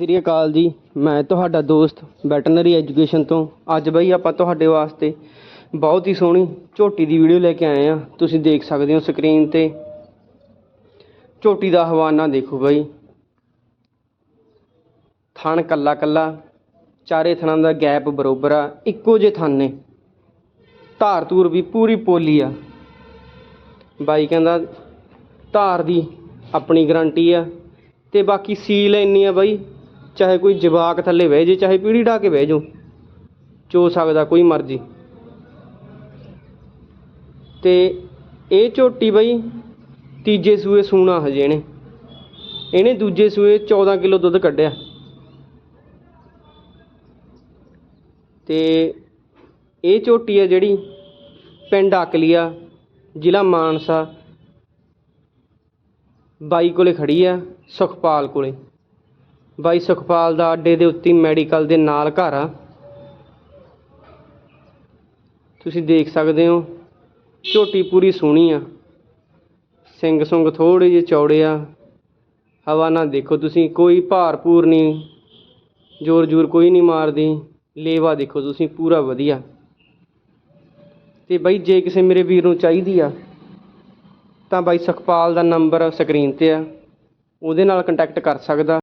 ਸ੍ਰੀ ਅਕਾਲ ਜੀ। ਮੈਂ ਤੁਹਾਡਾ ਦੋਸਤ ਵੈਟਰਨਰੀ ਐਜੂਕੇਸ਼ਨ ਤੋਂ। ਅੱਜ ਬਈ ਆਪਾਂ ਤੁਹਾਡੇ ਵਾਸਤੇ ਬਹੁਤ ਹੀ ਸੋਹਣੀ ਝੋਟੀ ਦੀ ਵੀਡੀਓ ਲੈ ਕੇ ਆਏ ਆ ਤੁਸੀਂ ਦੇਖ ਸਕਦੇ ਹੋ ਸਕਰੀਨ ਤੇ। ਝੋਟੀ ਦਾ ਹਵਾਨਾ ਦੇਖੋ ਬਈ। ਥਣ ਕੱਲਾ ਕੱਲਾ, ਚਾਰੇ ਥਣਾਂ ਦਾ ਗੈਪ ਬਰੋਬਰ ਆ, ਇੱਕੋ ਜਿਹੇ ਥਣ ਨੇ। ਧਾਰ ਧੂਰ ਵੀ ਪੂਰੀ ਪੋਲੀ ਆ। ਬਾਈ ਕਹਿੰਦਾ, ਧਾਰ ਦੀ ਆਪਣੀ ਗਾਰੰਟੀ ਆ। ਤੇ ਬਾਕੀ ਸੀਲ ਇੰਨੀ ਆ ਬਾਈ ਚਾਹੇ ਕੋਈ ਜਵਾਕ ਥੱਲੇ ਬਹਿ ਜੇ, ਚਾਹੇ ਪੀੜੀ ਢਾ ਕੇ ਬਹਿ ਜਾਓ। ਚੋ ਸਕਦਾ, ਕੋਈ ਮਰਜ਼ੀ। ਤੇ ਇਹ ਝੋਟੀ ਬਈ, ਤੀਜੇ ਸੂਏ ਸੂਣਾ ਹਜੇ ਇਹਨੇ। ਇਹਨੇ ਦੂਜੇ ਸੂਏ 14 ਕਿਲੋ ਦੁੱਧ ਕੱਢਿਆ। ਤੇ ਇਹ ਝੋਟੀ ਹੈ ਜਿਹੜੀ ਪਿੰਡ ਅਕਲੀਆ, ਜ਼ਿਲ੍ਹਾ ਮਾਨਸਾ, ਬਾਈ ਕੋਲੇ ਖੜੀ ਆ, ਸੁਖਪਾਲ ਕੋਲੇ। ਬਾਈ ਸੁਖਪਾਲ ਦਾ ਅੱਡੇ ਦੇ ਉੱਤੇ ਮੈਡੀਕਲ ਦੇ ਨਾਲ ਘਰ ਆ। ਤੁਸੀਂ ਦੇਖ ਸਕਦੇ ਹੋ, ਝੋਟੀ ਪੂਰੀ ਸੋਹਣੀ ਆ। ਸਿੰਘ ਸੁੰਗ ਥੋੜੇ ਜਿਹੇ ਚੌੜੇ ਆ। ਹਵਾ ਨਾ ਦੇਖੋ ਤੁਸੀਂ, ਕੋਈ ਭਾਰ ਭੂਰ ਨਹੀਂ। ਜ਼ੋਰ ਜ਼ੋਰ ਕੋਈ ਨਹੀਂ ਮਾਰਦੀ। ਲੇਵਾ ਦੇਖੋ ਤੁਸੀਂ, ਪੂਰਾ ਵਧੀਆ। ਤੇ ਬਾਈ ਜੇ ਕਿਸੇ ਮੇਰੇ ਵੀਰ ਨੂੰ ਚਾਹੀਦੀ ਆ, ਤਾਂ ਬਾਈ ਸੁਖਪਾਲ ਦਾ ਨੰਬਰ ਸਕਰੀਨ ਤੇ ਆ। ਉਹਦੇ ਨਾਲ ਕੰਟੈਕਟ ਕਰ ਸਕਦਾ।